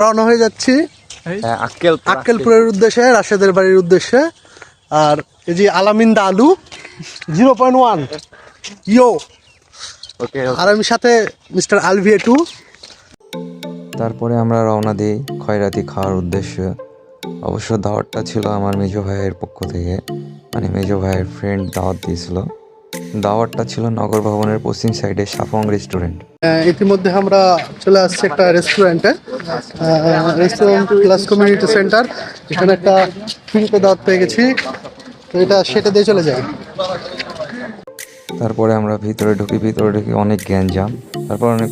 রওনা হয়ে যাচ্ছি। হ্যাঁ, আক্কেলপুরের উদ্দেশ্যে রাশেদের বাড়ির উদ্দেশ্যে। আর এই যে আলামিন্দা আলু zero point one. Yo. Okay আর আমি সাথে মিস্টার আলভিয়ে টু। তারপরে আমরা রওনা দিই খয়রাতি খাওয়ার উদ্দেশ্যে। অবশ্য দাওয়াতটা ছিল আমার মেজো ভাইয়ের পক্ষ থেকে। মানে মেজো ভাইয়ের ফ্রেন্ড দাওয়াত দিয়েছিল। দাওয়াতটা ছিল নগর ভবনের পশ্চিম সাইডে সাফং রেস্টুরেন্ট। ইতিমধ্যে আমরা চলে আসছি একটা রেস্টুরেন্টে। রেস্টুরেন্ট প্লাস কমিউনিটি সেন্টার এখানে একটা ফ্রিতে দাওয়াত পেয়ে গেছি। তো এটা সেটা দিয়ে চলে যাই। তারপরে আমরা ভিতরে ঢুকি ভিতরে ঢুকি অনেক গ্যাঞ্জাম তারপর অনেক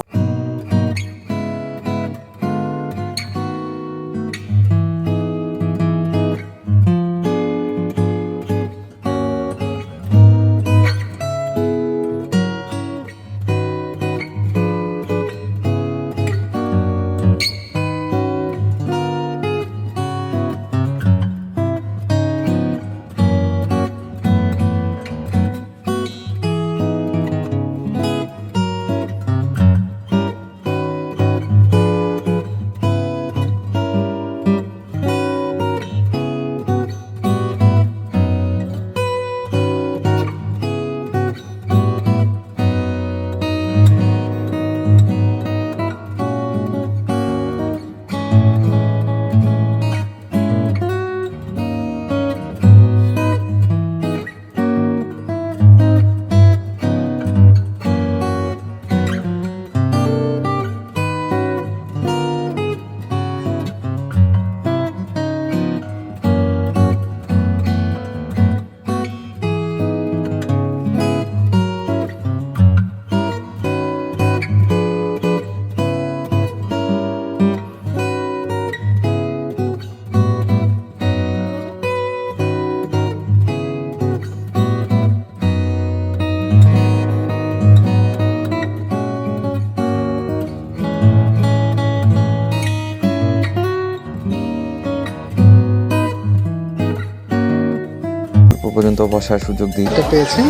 পর্যন্ত বসার সুযোগ দিই। পেয়েছি।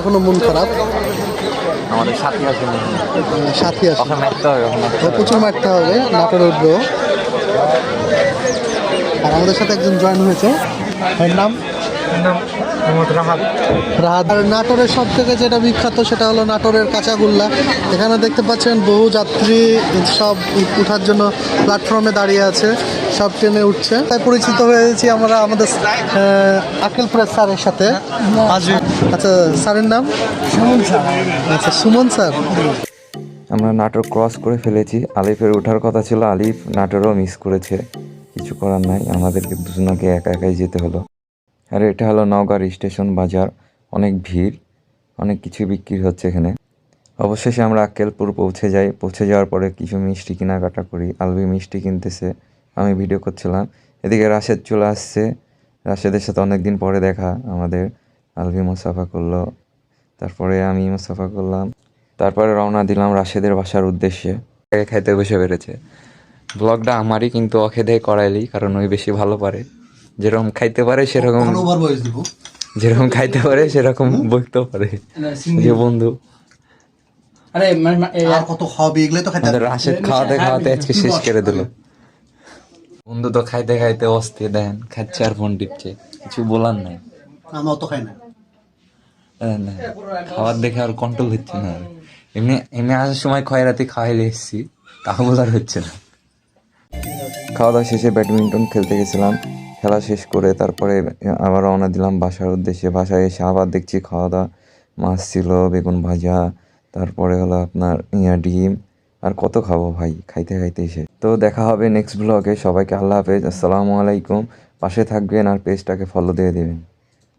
এখনও মন খারাপ। আমাদের সাথী আছে। সাথী আছে। মারতে হবে ওখানে প্রচুর মারতে হবে নাটোরে উঠবো। আর আমাদের সাথে একজন জয়েন হয়েছে। এর নাম? রাহাত। আর নাটোরের সব থেকে যেটা বিখ্যাত সেটা হলো নাটোরের কাঁচাগোল্লা। এখানে দেখতে পাচ্ছেন বহু যাত্রী সব উঠার জন্য প্ল্যাটফর্মে দাঁড়িয়ে আছে। সব ট্রেনে উঠছে। তাই পরিচিত হয়েছি আমরা আমাদের আকেলপুরের স্যারের সাথে। আচ্ছা স্যারের নাম? সুমন স্যার। আচ্ছা সুমন স্যার। আমরা নাটোর ক্রস করে ফেলেছি। আলিফের ওঠার কথা ছিল আলিফ নাটোরও মিস করেছে। কিছু করার নাই আমাদেরকে দুজনকে একা একাই যেতে হলো। আর এটা হলো নওগাঁর স্টেশন বাজার। অনেক ভিড় অনেক কিছু বিক্রি হচ্ছে এখানে। অবশেষে আমরা আক্কেলপুর পৌঁছে যাই। পৌঁছে যাওয়ার পরে কিছু মিষ্টি কেনাকাটা করি। আলবি মিষ্টি কিনতেছে। আমি ভিডিও করছিলাম। এদিকে রাশেদ চলে আসছে। রাশেদের সাথে অনেক দিন পরে দেখা আমাদের। আলবি মোসাফা করল। তারপরে আমি মোসাফা করলাম। তারপরে রওনা দিলাম রাশেদের বাসার উদ্দেশ্যে। খাইতে বসে বেড়েছে। ব্লগটা আমারই কিন্তু দিয়ে করাইলি কারণ ওই বেশি ভালো পারে। যেরকম খাইতে পারে সেরকম যেরকম খাইতে পারে সেরকম বলতেও পারে। যে বন্ধু। আরে মানে, আর কত হবে এগুলো তো খাইতে রাশেদ খাওয়াতে খাওয়াতে আজকে শেষ করে দিল। বন্ধু তো খাইতে খাইতে অস্থির দেন খাচ্ছে আর ফোন টিপছে। কিছু বলার নাই। আমি অত খাই না। আহ, খাবার দেখে আর কন্ট্রোল হচ্ছে না। এমনি এমনি আসার সময় খয়রাতি খাওয়াইলে এসেছি তাও বোঝার হচ্ছে না। খাওয়া দাওয়া শেষে ব্যাডমিন্টন খেলতে গেছিলাম। খেলা শেষ করে তারপরে আবার রওনা দিলাম বাসার উদ্দেশ্যে। বাসায় এসে আবার দেখছি খাওয়া দাওয়া মাছ ছিল বেগুন ভাজা তারপরে হলো আপনার ইয়া ডিম আর কত খাব ভাই? খাইতে খাইতে এসে। তো দেখা হবে নেক্সট ব্লগে সবাইকে আল্লাহ হাফেজ। আসসালামু আলাইকুম। পাশে থাকবেন আর পেজটাকে ফলো দিয়ে দেবেন।